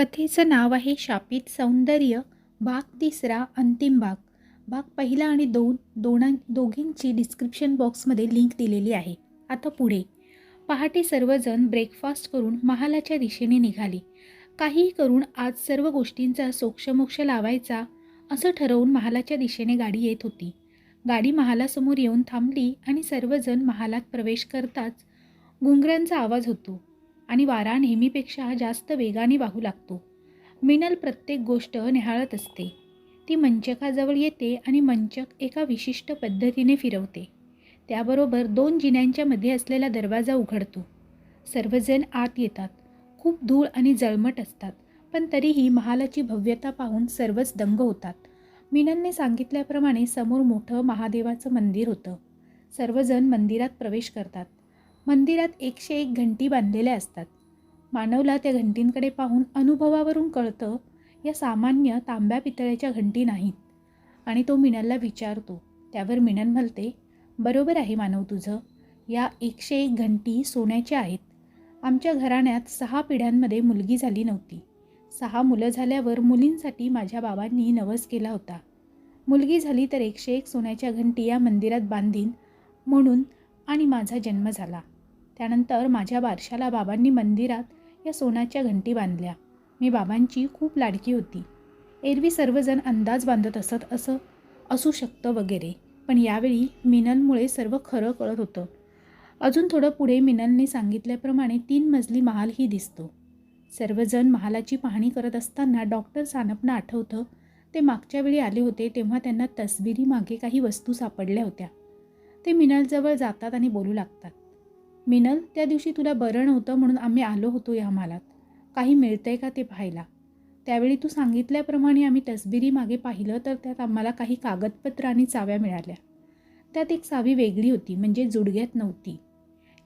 कथेचं नाव आहे शापित सौंदर्य भाग तिसरा अंतिम भाग भाग पहिला आणि दोन दोना दोघींची डिस्क्रिप्शन बॉक्समध्ये लिंक दिलेली आहे. आता पुढे. पहाटे सर्वजण ब्रेकफास्ट करून महालाच्या दिशेने निघाले. काहीही करून आज सर्व गोष्टींचा सोक्षमोक्ष लावायचा असं ठरवून महालाच्या दिशेने गाडी येत होती. गाडी महालासमोर येऊन थांबली आणि सर्वजण महालात प्रवेश करताच घुंगरांचा आवाज होतो. आणि वारा नेहमीपेक्षा जास्त वेगाने वाहू लागतो. मिनल प्रत्येक गोष्ट निहाळत असते. ती मंचकाजवळ येते आणि मंचक एका विशिष्ट पद्धतीने फिरवते. त्याबरोबर दोन जिन्यांच्या मध्ये असलेला दरवाजा उघडतो. सर्वजण आत येतात. खूप धूळ आणि जळमट असतात पण तरीही महालाची भव्यता पाहून सर्वच दंग होतात. मिनलने सांगितल्याप्रमाणे समोर मोठं महादेवाचं मंदिर होतं. सर्वजण मंदिरात प्रवेश करतात. मंदिरात एकशे एक घंटी बांधलेल्या असतात. मानवला त्या घंटींकडे पाहून अनुभवावरून कळतं या सामान्य तांब्या पितळेच्या घंटी नाहीत. आणि तो मिनलला विचारतो त्यावर मिनल म्हणते बरोबर आहे मानव तुझं. या एकशे एक घंटी सोन्याच्या आहेत. आमच्या घराण्यात सहा पिढ्यांमध्ये मुलगी झाली नव्हती. सहा मुलं झाल्यावर मुलींसाठी माझ्या बाबांनी नवस केला होता. मुलगी झाली तर एकशे एक सोन्याच्या घंटी या मंदिरात बांधीन म्हणून आणि माझा जन्म झाला. त्यानंतर माझ्या बारशाला बाबांनी मंदिरात या सोन्याच्या घंटी बांधल्या. मी बाबांची खूप लाडकी होती. एरवी सर्वजण अंदाज बांधत असत असं असू शकतं वगैरे पण यावेळी मिनलमुळे सर्व खरं कळत होतं. अजून थोडं पुढे मिनलने सांगितल्याप्रमाणे तीन मजली महालही दिसतो. सर्वजण महालाची पाहणी करत असताना डॉक्टर सानपना आठवतं ते मागच्या वेळी आले होते तेव्हा त्यांना तसबिरी मागे काही वस्तू सापडल्या होत्या. ते मिनलजवळ जातात आणि बोलू लागतात. मिनल त्या दिवशी तुला बरं नव्हतं म्हणून आम्ही आलो होतो या मालात. काही मिळतंय का ते पाहायला? त्यावेळी तू सांगितल्याप्रमाणे आम्ही तसबिरी मागे पाहिलं तर त्यात आम्हाला काही कागदपत्र आणि चाव्या मिळाल्या. त्यात एक चावी वेगळी होती म्हणजे जुडग्यात नव्हती.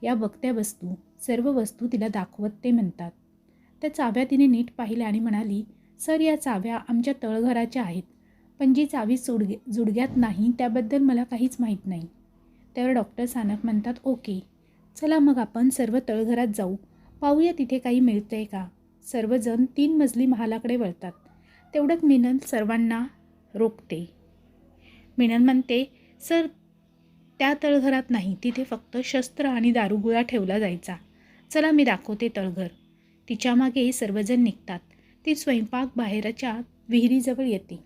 या बघत्या वस्तू सर्व वस्तू तिला दाखवत ते म्हणतात. त्या चाव्या तिने नीट पाहिल्या आणि म्हणाली सर या चाव्या आमच्या तळघराच्या आहेत. पण जी चावी जुडगे जुडग्यात नाही त्याबद्दल मला काहीच माहीत नाही. त्यावर डॉक्टर सानप म्हणतात ओके चला मग आपण सर्व तळघरात जाऊ. पाहूया तिथे काही मिळतंय का? सर्वजण तीन मजली महालाकडे वळतात. तेवढ्यात मिनल सर्वांना रोखते. मिनल म्हणते सर त्या तळघरात नाही. तिथे फक्त शस्त्र आणि दारुगोळा ठेवला जायचा. चला मी दाखवते तळघर. तिच्यामागे सर्वजण निघतात. ती स्वयंपाक बाहेरच्या विहिरीजवळ येते.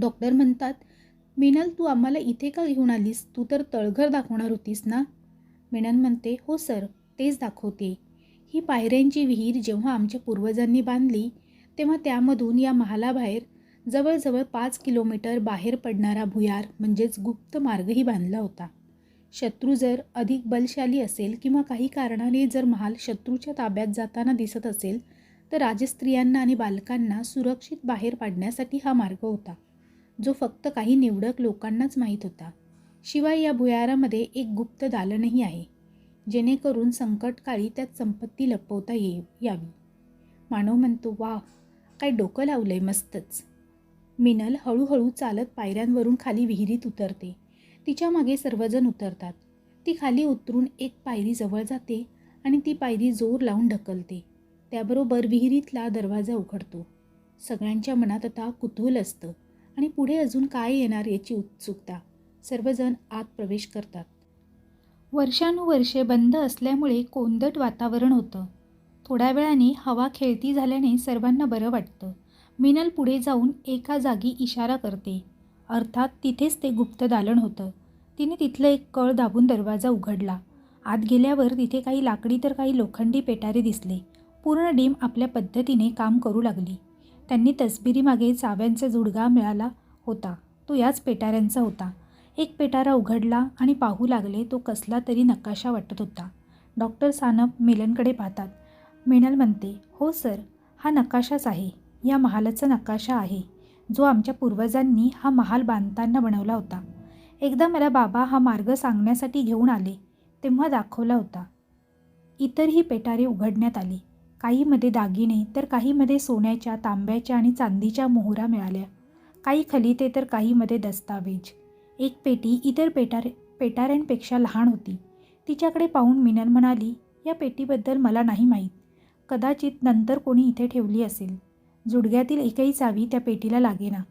डॉक्टर म्हणतात मिनल तू आम्हाला इथे का घेऊन आलीस? तू तर तळघर दाखवणार होतीस ना? मिनल म्हणते हो सर तेच दाखवते. ही पायऱ्यांची विहीर जेव्हा आमच्या पूर्वजांनी बांधली तेव्हा त्यामधून या महालाबाहेर जवळजवळ पाच किलोमीटर बाहेर पडणारा भुयार म्हणजेच गुप्त मार्गही बांधला होता. शत्रू जर अधिक बलशाली असेल किंवा काही कारणाने जर महाल शत्रूच्या ताब्यात जाताना दिसत असेल तर राजस्त्रियांना आणि बालकांना सुरक्षित बाहेर पाडण्यासाठी हा मार्ग होता जो फक्त काही निवडक लोकांनाच माहीत होता. शिवाय या भुयारामध्ये एक गुप्त दालनही आहे. जेणेकरून संकटकाळी त्यात संपत्ती लपवता ये यावी. मानव म्हणतो वा काय डोकं लावलंय मस्तच. मिनल हळूहळू चालत पायऱ्यांवरून खाली विहिरीत उतरते. तिच्यामागे सर्वजण उतरतात. ती खाली उतरून एक पायरी जवळ जाते आणि ती पायरी जोर लावून ढकलते. त्याबरोबर विहिरीतला दरवाजा उघडतो. सगळ्यांच्या मनात आता कुतूहल असतं आणि पुढे अजून काय येणार याची उत्सुकता. सर्वजण आत प्रवेश करतात. वर्षानुवर्षे बंद असल्यामुळे कोंदट वातावरण होतं. थोड्या वेळाने हवा खेळती झाल्याने सर्वांना बरं वाटतं. मिनल पुढे जाऊन एका जागी इशारा करते. अर्थात तिथेच ते गुप्त दालन होतं. तिने तिथलं एक कळ दाबून दरवाजा उघडला. आत गेल्यावर तिथे काही लाकडी तर काही लोखंडी पेटारे दिसले. पूर्ण डीम आपल्या पद्धतीने काम करू लागली. त्यांनी तसबिरीमागे चाव्यांचा जुडगा मिळाला होता. तो याच पेटाऱ्यांचा होता. एक पेटारा उघडला आणि पाहू लागले तो कसला तरी नकाशा वाटत होता. डॉक्टर सानप मिलनकडे पाहतात. मिनल म्हणते हो सर हा नकाशाच आहे. या महालाचा नकाशा आहे. जो आमच्या पूर्वजांनी हा महाल बांधताना बनवला होता. एकदा मला बाबा हा मार्ग सांगण्यासाठी घेऊन आले तेव्हा दाखवला होता. इतरही पेटारे उघडण्यात आली. काहीमध्ये दागिने तर काहीमध्ये सोन्याच्या तांब्याच्या आणि चांदीच्या मोहरा मिळाल्या. काही खलिते तर काहीमध्ये दस्तावेज. एक पेटी इतर पेटार पेटाऱ्यांपेक्षा लहान होती. तिच्याकडे पाहून मिनल म्हणाली या पेटीबद्दल मला नाही माहीत. कदाचित नंतर कोणी इथे ठेवली असेल. जुडग्यातील एकही चावी त्या पेटीला लागेना.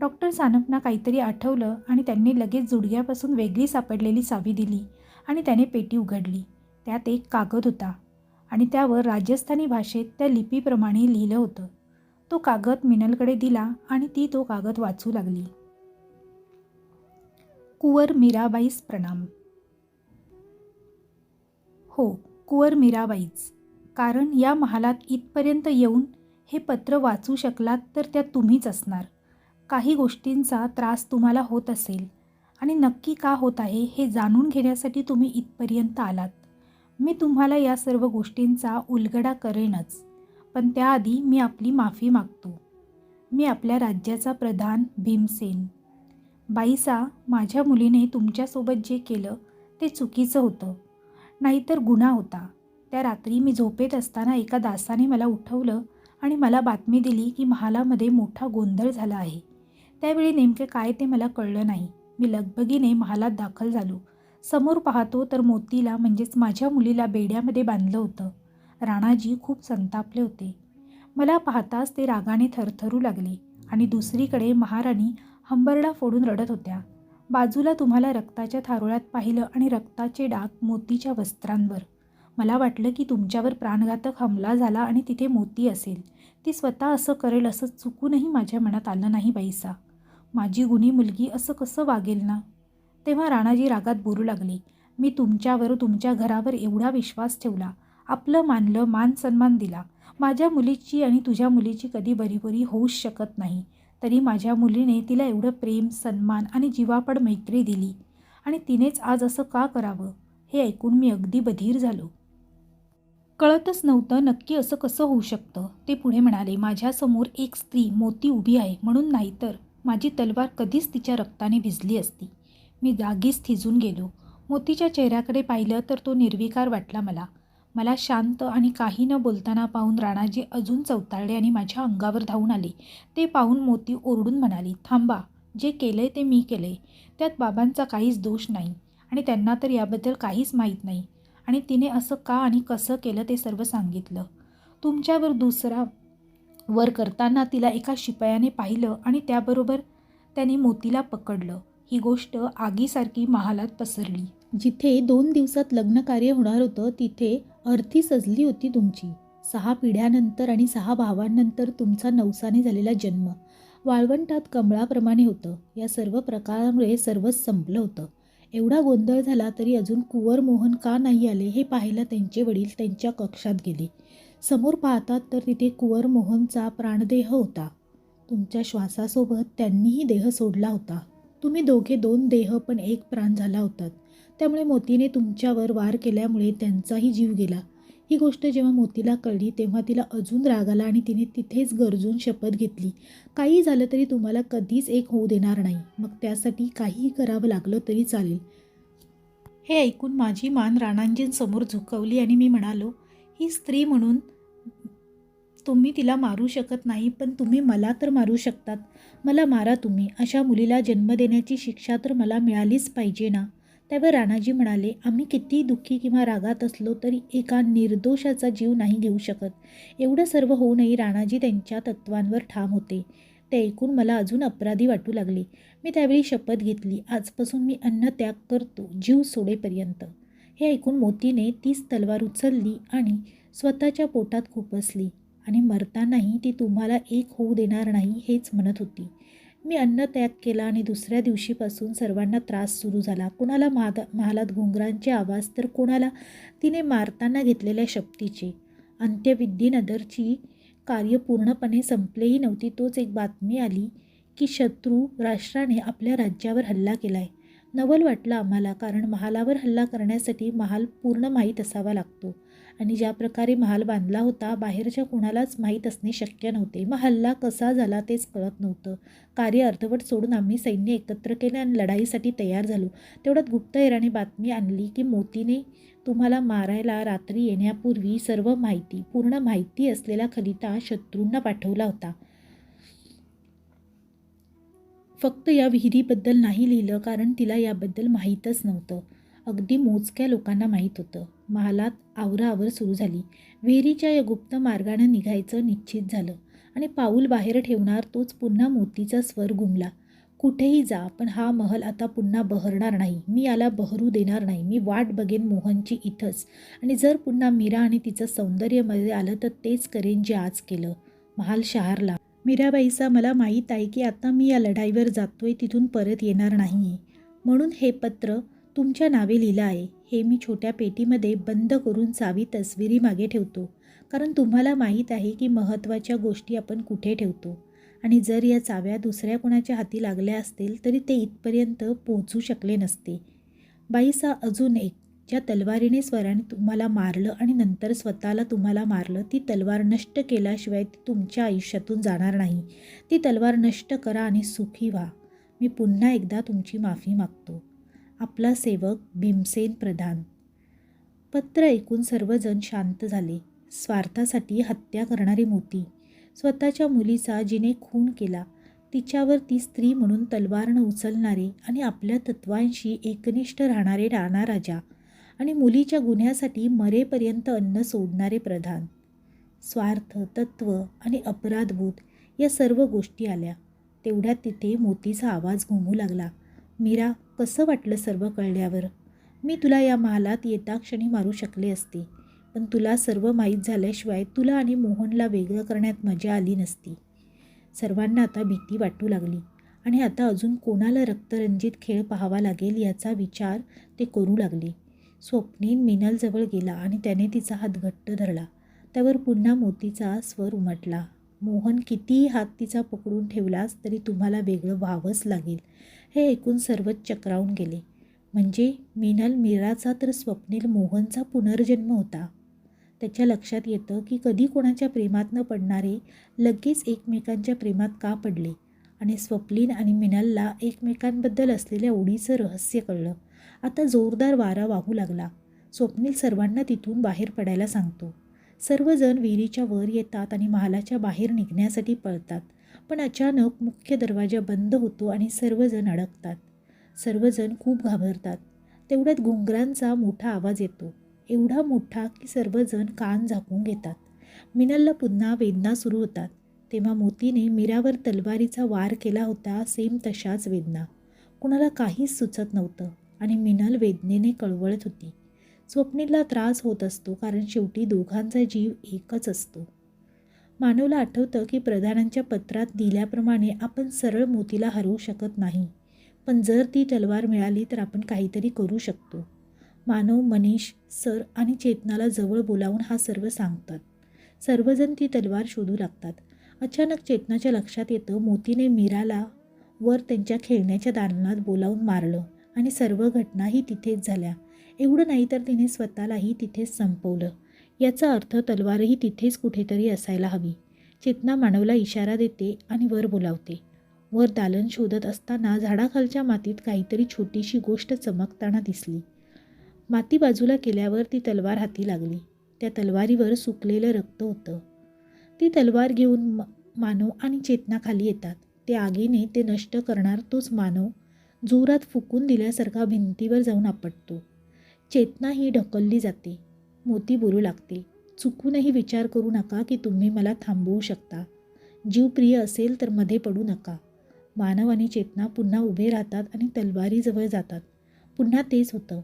डॉक्टर सानपना काहीतरी आठवलं आणि त्यांनी लगेच जुडग्यापासून वेगळी सापडलेली चावी दिली आणि त्याने पेटी उघडली. त्यात एक कागद होता आणि त्यावर राजस्थानी भाषेत त्या लिपीप्रमाणे लिहिलं होतं. तो कागद मिनलकडे दिला आणि ती तो कागद वाचू लागली. कुवर मीराबाईस प्रणाम. हो कुवर मीराबाईच. कारण या महालात इथपर्यंत येऊन हे पत्र वाचू शकलात तर त्या तुम्हीच असणार. काही गोष्टींचा त्रास तुम्हाला होत असेल आणि नक्की का होत आहे हे जाणून घेण्यासाठी तुम्ही इथपर्यंत आलात. मी तुम्हाला या सर्व गोष्टींचा उलगडा करेनच पण त्याआधी मी आपली माफी मागतो. मी आपल्या राज्याचा प्रधान भीमसेन. बाईसा माझ्या मुलीने तुमच्यासोबत जे केलं ते चुकीचं होतं. नाहीतर गुन्हा होता. त्या रात्री मी झोपेत असताना एका दासाने मला उठवलं आणि मला बातमी दिली की महालामध्ये मोठा गोंधळ झाला आहे. त्यावेळी नेमके काय ते मला कळलं नाही. मी लगबगीने महालात दाखल झालो. समोर पाहतो तर मोतीला म्हणजेच माझ्या मुलीला बेड्यामध्ये बांधलं होतं. राणाजी खूप संतापले होते. मला पाहताच ते रागाने थरथरू लागले आणि दुसरीकडे महाराणी हंबरडा फोडून रडत होत्या. बाजूला तुम्हाला रक्ताच्या थारोळ्यात पाहिलं आणि रक्ताचे डाग मोतीच्या वस्त्रांवर. मला वाटलं की तुमच्यावर प्राणघातक हमला झाला आणि तिथे मोती असेल. ती स्वतः असं करेल असं चुकूनही माझ्या मनात आलं नाही बाईसा. माझी गुणी मुलगी असं कसं वागेल ना? तेव्हा राणाजी रागात बोलू लागले. मी तुमच्यावर तुमच्या घरावर एवढा विश्वास ठेवला. आपलं मानलं मान सन्मान दिला. माझ्या मुलीची आणि तुझ्या मुलीची कधी बरीबरी होऊच शकत नाही. तरी माझ्या मुलीने तिला एवढं प्रेम सन्मान आणि जीवापड मैत्री दिली. आणि तिनेच आज असं का करावं हे ऐकून मी अगदी बधीर झालो. कळतच नव्हतं नक्की असं कसं होऊ शकतं. ते पुढे म्हणाले माझ्यासमोर एक स्त्री मोती उभी आहे म्हणून नाहीतर माझी तलवार कधीच तिच्या रक्ताने भिजली असती. मी जागीच थिजून गेलो. मोतीच्या चेहऱ्याकडे पाहिलं तर तो निर्विकार वाटला मला. मला शांत आणि काही न बोलताना पाहून राणाजी अजून चवताळले आणि माझ्या अंगावर धावून आले. ते पाहून मोती ओरडून म्हणाली थांबा जे केलंय ते मी केलंय. त्यात बाबांचा काहीच दोष नाही आणि त्यांना तर याबद्दल काहीच माहीत नाही. आणि तिने असं का आणि कसं केलं ते सर्व सांगितलं. तुमच्यावर दुसरा वर करताना तिला एका शिपायाने पाहिलं आणि त्याबरोबर त्याने मोतीला पकडलं. ही गोष्ट आगीसारखी महालात पसरली. जिथे दोन दिवसात लग्नकार्य होणार होतं तिथे अर्थी सजली होती तुमची. सहा पिढ्यानंतर आणि सहा भावांनंतर तुमचा नवसाने झालेला जन्म. वाळवंटात कमळाप्रमाणे होतं. या सर्व प्रकारामुळे सर्वच संपलं होतं. एवढा गोंधळ झाला तरी अजून कुंवर मोहन का नाही आले हे पाहायला त्यांचे वडील त्यांच्या कक्षात गेले. समोर पाहतात तर तिथे कुंवर मोहनचा प्राणदेह होता. तुमच्या श्वासासोबत त्यांनीही देह सोडला होता. तुम्ही दोघे दोन देह पण एक प्राण झाला होतात. त्यामुळे मोतीने तुमच्यावर वार केल्यामुळे त्यांचाही जीव गेला. ही गोष्ट जेव्हा मोतीला कळली तेव्हा तिला अजून राग आला आणि तिने तिथेच गरजून शपथ घेतली. काही झालं तरी तुम्हाला कधीच एक होऊ देणार नाही. मग त्यासाठी काहीही करावं लागलं तरी चालेल. हे ऐकून माझी मान राणांजींसमोर झुकवली आणि मी म्हणालो ही स्त्री म्हणून तुम्ही तिला मारू शकत नाही पण तुम्ही मला तर मारू शकतात. मला मारा तुम्ही. अशा मुलीला जन्म देण्याची शिक्षा तर मला मिळालीच पाहिजे ना? त्यावर राणाजी म्हणाले आम्ही किती दुःखी किंवा रागात असलो तरी एका निर्दोषाचा जीव नाही घेऊ शकत. एवढं सर्व होऊनही राणाजी त्यांच्या तत्वांवर ठाम होते. ते ऐकून मला अजून अपराधी वाटू लागले. मी त्यावेळी शपथ घेतली. आजपासून मी अन्न त्याग करतो जीव सोडेपर्यंत हे ऐकून मोतीने तीच तलवार उचलली आणि स्वतःच्या पोटात खुपसली आणि मरतानाही ती तुम्हाला एक होऊ देणार नाही हेच म्हणत होती. मी अन्न त्याग केला आणि दुसऱ्या दिवशीपासून सर्वांना त्रास सुरू झाला. कुणाला महादा महालात घुंगरांचे आवाज तर कोणाला तिने मारताना घेतलेल्या शपथीचे अंत्यविधीनंतरची कार्य पूर्णपणे संपलेही नव्हती. तोच एक बातमी आली की शत्रू राष्ट्राने आपल्या राज्यावर हल्ला केला आहे नवल वाटलं आम्हाला कारण महालावर हल्ला करण्यासाठी महाल पूर्ण माहीत असावा लागतो. आणि ज्या प्रकारे महाल बांधला होता बाहेरच्या कोणालाच माहीत असणे शक्य नव्हते. मग हल्ला कसा झाला तेच कळत नव्हतं. कार्य अर्धवट सोडून आम्ही सैन्य एकत्र केले आणि लढाईसाठी तयार झालो. तेवढ्यात गुप्तहेराने बातमी आणली की मोतीने तुम्हाला मारायला रात्री येण्यापूर्वी सर्व माहिती पूर्ण माहिती असलेला खलिता शत्रूंना पाठवला होता. फक्त या विहिरीबद्दल नाही लिहिलं कारण तिला याबद्दल माहीतच नव्हतं. अगदी मोजक्या लोकांना माहीत होतं. महालात आवराआवर सुरू झाली. विहिरीच्या या गुप्त मार्गानं निघायचं निश्चित झालं आणि पाऊल बाहेर ठेवणार तोच पुन्हा मोतीचा स्वर घुमला कुठेही जा पण हा महल आता पुन्हा बहरणार नाही. मी याला बहरू देणार नाही. मी वाट बघेन मोहनची इथंच. आणि जर पुन्हा मीरा आणि तिचं सौंदर्यमध्ये आलं तर तेच करेन जे आज केलं. महाल शहारला. मीराबाईचा मला माहीत आहे की आता मी या लढाईवर जातोय तिथून परत येणार नाही म्हणून हे पत्र तुमच्या नावे लिहिलं आहे. हे मी छोट्या पेटीमध्ये बंद करून चावी तस्विरी मागे ठेवतो. कारण तुम्हाला माहीत आहे की महत्त्वाच्या गोष्टी आपण कुठे ठेवतो. आणि जर या चाव्या दुसऱ्या कोणाच्या हाती लागल्या असतील तरी ते इथपर्यंत पोहोचू शकले नसते. बाईसा अजून एक ज्या तलवारीने स्वराने तुम्हाला मारलं आणि नंतर स्वतःला तुम्हाला मारलं ती तलवार नष्ट केल्याशिवाय ती तुमच्या आयुष्यातून जाणार नाही. ती तलवार नष्ट करा आणि सुखी व्हा. मी पुन्हा एकदा तुमची माफी मागतो. आपला सेवक भीमसेन प्रधान. पत्र ऐकून सर्वजण शांत झाले. स्वार्थासाठी हत्या करणारी मोती स्वतःच्या मुलीचा जिने खून केला. तिच्यावर ती स्त्री म्हणून तलवारनं उचलणारे आणि आपल्या तत्वांशी एकनिष्ठ राहणारे राणा राजा आणि मुलीच्या गुन्ह्यासाठी मरेपर्यंत अन्न सोडणारे प्रधान. स्वार्थ तत्व आणि अपराधबोध या सर्व गोष्टी आल्या. तेवढ्यात तिथे मोतीचा आवाज घुमू लागला. मीरा कसं वाटलं सर्व कळल्यावर? मी तुला या महालात येता क्षणी मारू शकले असते पण तुला सर्व माहीत झाल्याशिवाय तुला आणि मोहनला वेगळं करण्यात मजा आली नसती. सर्वांना आता भीती वाटू लागली आणि आता अजून कोणाला रक्तरंजित खेळ पाहावा लागेल याचा विचार ते करू लागले. स्वप्नीन मिनलजवळ गेला आणि त्याने तिचा हात घट्ट धरला. त्यावर पुन्हा मोतीचा स्वर उमटला. मोहन कितीही हात तिचा पकडून ठेवलास तरी तुम्हाला वेगळं व्हावंच लागेल. हे ऐकून सर्वच चक्रावून गेले. म्हणजे मिनल मीराचा तर स्वप्नील मोहनचा पुनर्जन्म होता. त्याच्या लक्षात येतं की कधी कोणाच्या प्रेमात न पडणारे लगेच एकमेकांच्या प्रेमात का पडले? आणि स्वप्नील आणि मिनलला एकमेकांबद्दल असलेल्या ओढीचं रहस्य कळलं. आता जोरदार वारा वाहू लागला. स्वप्नील सर्वांना तिथून बाहेर पडायला सांगतो. सर्वजण विहिरीच्या वर येतात आणि महालाच्या बाहेर निघण्यासाठी पळतात. पण अचानक मुख्य दरवाजा बंद होतो आणि सर्वजण अडकतात. सर्वजण खूप घाबरतात. तेवढ्यात घुंगरांचा मोठा आवाज येतो. एवढा मोठा की सर्वजण कान झाकून घेतात. मिनलला पुन्हा वेदना सुरू होतात. तेव्हा मोतीने मीरावर तलवारीचा वार केला होता सेम तशाच वेदना. कुणाला काहीच सुचत नव्हतं आणि मिनल वेदनेने कळवळत होती. स्वप्नीला त्रास होत असतो कारण शेवटी दोघांचा जीव एकच असतो. मानवला आठवतं की प्रधानांच्या पत्रात दिल्याप्रमाणे आपण सरळ मोतीला हरवू शकत नाही. पण जर ती तलवार मिळाली तर आपण काहीतरी करू शकतो. मानव मनीष सर आणि चेतनाला जवळ बोलावून हा सर्व सांगतात. सर्वजण ती तलवार शोधू लागतात. अचानक चेतनाच्या लक्षात येतं मोतीने मीराला वर त्यांच्या खेळण्याच्या दालनात बोलावून मारलं आणि सर्व घटनाही तिथेच झाल्या. एवढं नाही तर तिने स्वतःलाही तिथेच संपवलं. याचा अर्थ तलवारही तिथेच कुठेतरी असायला हवी. चेतना मानवला इशारा देते आणि वर बोलावते. वर दालन शोधत असताना झाडाखालच्या मातीत काहीतरी छोटीशी गोष्ट चमकताना दिसली. माती बाजूला केल्यावर ती तलवार हाती लागली. त्या तलवारीवर सुकलेलं रक्त होतं. ती तलवार घेऊन म मानव आणि चेतना खाली येतात. ते आगीने ते नष्ट करणार तोच मानव जोरात फुकून दिल्यासारखा भिंतीवर जाऊन आपटतो. चेतना ही ढकलली जाते. मोती बोलू लागते चुकूनही विचार करू नका की तुम्ही मला थांबवू शकता. जीव प्रिय असेल तर मध्ये पडू नका. मानव आणि चेतना पुन्हा उभे राहतात आणि तलवारीजवळ जातात. पुन्हा तेच होतं.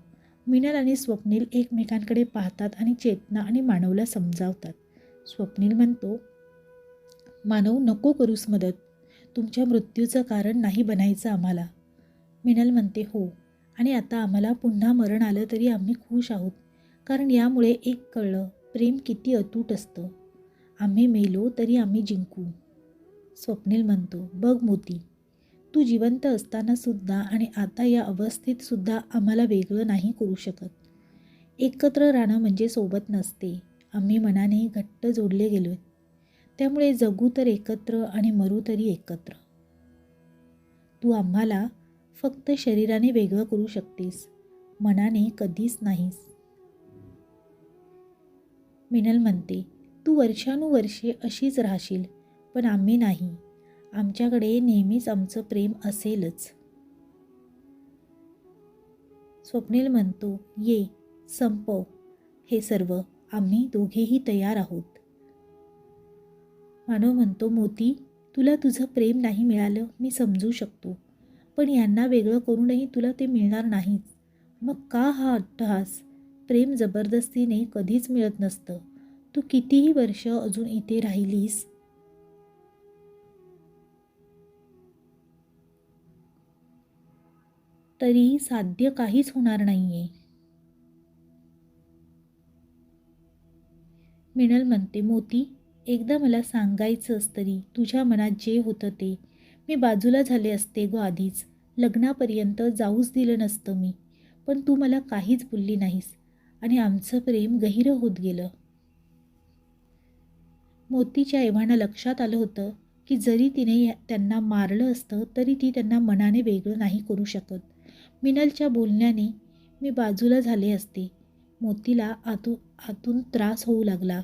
मिनल आणि स्वप्नील एकमेकांकडे पाहतात आणि चेतना आणि मानवला समजावतात. स्वप्नील म्हणतो मानव नको करूस मदत. तुमच्या मृत्यूचं कारण नाही बनायचं आम्हाला. मिनल म्हणते हो. आणि आता आम्हाला पुन्हा मरण आलं तरी आम्ही खुश आहोत. कारण यामुळे एक कळलं प्रेम किती अतूट असतं. आम्ही मेलो तरी आम्ही जिंकू. स्वप्नील म्हणतो बघ मोती तू जिवंत असतानासुद्धा आणि आता या अवस्थेतसुद्धा आम्हाला वेगळं नाही करू शकत. एकत्र राहणं म्हणजे सोबत नसते. आम्ही मनाने घट्ट जोडले गेलो त्यामुळे जगू तर एकत्र आणि मरू तरी एकत्र. तू आम्हाला फक्त शरीराने वेगळं करू शकतेस. मनाने कधीच नाहीस. मिनल म्हणते तू वर्षानुवर्षे अशीच राहशील पण आम्ही नाही. आमच्याकडे नेहमीच आमचं प्रेम असेलच. स्वप्नील म्हणतो ये संपव. हे सर्व आम्ही दोघेही तयार आहोत. मानव म्हणतो मोती तुला तुझं प्रेम नाही मिळालं मी समजू शकतो. पण यांना वेगळं करूनही तुला ते मिळणार नाहीच मग का हा अट्टहास? प्रेम जबरदस्तीने कधीच मिळत नसतं. तू कितीही वर्ष अजून इथे राहिलीस. तरी साध्य काहीच होणार नाहीये. मिनल म्हणते मोती एकदा मला सांगायचंच तरी तुझ्या मनात जे होतं ते मी बाजूला झाले असते गो आधीच. लग्नापर्यंत जाऊच दिलं नसतं मी. पण तू मला काहीच बोलली नाहीस. आणि आमचं प्रेम गहिरं होत गेलं. मोतीच्या एव्हाना लक्षात आलं होतं की जरी तिने त्यांना मारलं असतं तरी ती त्यांना मनाने वेगळं नाही करू शकत. मिनलच्या बोलण्याने मी बाजूला झाले असते. मोतीला आतू आतून त्रास होऊ लागला.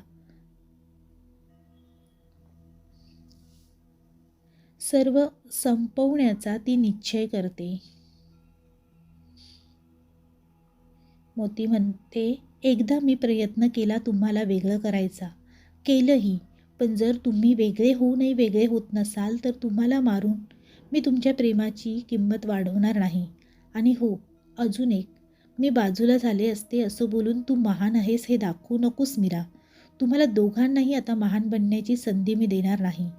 सर्व संपवण्याचा ती निश्चय करते. मोती म्हणते एकदा मी प्रयत्न केला तुम्हाला वेगळं करायचा. केलंही. पण जर तुम्ही वेगळे होऊनही वेगळे होत नसाल तर तुम्हाला मारून मी तुमच्या प्रेमाची किंमत वाढवणार नाही. आणि हो अजून एक. मी बाजूला झाले असते असं बोलून तू महान आहेस हे दाखवू नकोस मीरा. तुम्हाला दोघांनाही आता महान बनण्याची संधी मी देणार नाही.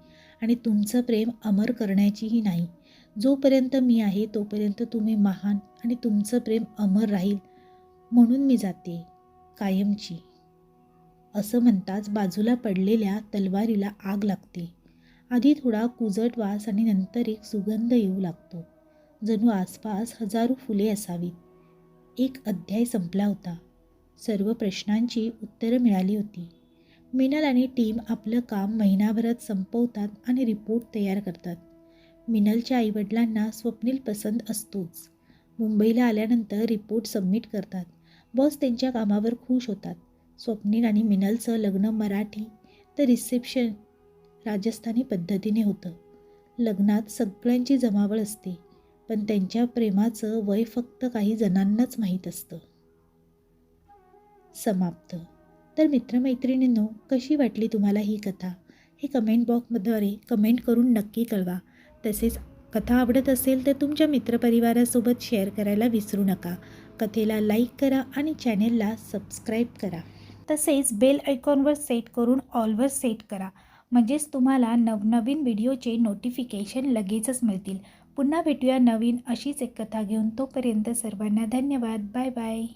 आणि तुमचं प्रेम अमर करण्याचीही नाही. जोपर्यंत मी आहे तोपर्यंत तुम्ही महान आणि तुमचं प्रेम अमर राहील म्हणून मी जाते. कायमची. असं म्हणताच बाजूला पडलेल्या तलवारीला आग लागते. आधी थोडा कुजट वास आणि नंतर एक सुगंध येऊ लागतो. जणू आसपास हजारो फुले असावीत. एक अध्याय संपला होता. सर्व प्रश्नांची उत्तरं मिळाली होती. मिनल आणि टीम आपलं काम महिनाभरात संपवतात आणि रिपोर्ट तयार करतात. मिनलच्या आईवडिलांना स्वप्नील पसंत असतोच. मुंबईला आल्यानंतर रिपोर्ट सबमिट करतात. बॉस त्यांच्या कामावर खुश होतात. स्वप्नील आणि मिनलचं लग्न मराठी तर रिसेप्शन राजस्थानी पद्धतीने होतं. लग्नात सगळ्यांची जमावळ असते पण त्यांच्या प्रेमाचं वय फक्त काही जणांनाच माहीत असतं. समाप्त. तर मित्रमैत्रिणींनो कशी वाटली तुम्हाला ही कथा? हे कमेंट बॉक्सद्वारे कमेंट करून नक्की कळवा. तसेच कथा आवडत असेल तर तुमच्या मित्रपरिवारासोबत शेअर करायला विसरू नका. कथेला लाईक करा आणि चॅनेलला सबस्क्राईब करा. तसेच बेल आयकॉनवर सेट करून ऑलवर सेट करा. म्हणजेच तुम्हाला नवनवीन व्हिडिओचे नोटिफिकेशन लगेचच मिळतील. पुन्हा भेटूया नवीन अशीच एक कथा घेऊन तोपर्यंत सर्वांना धन्यवाद. Bye bye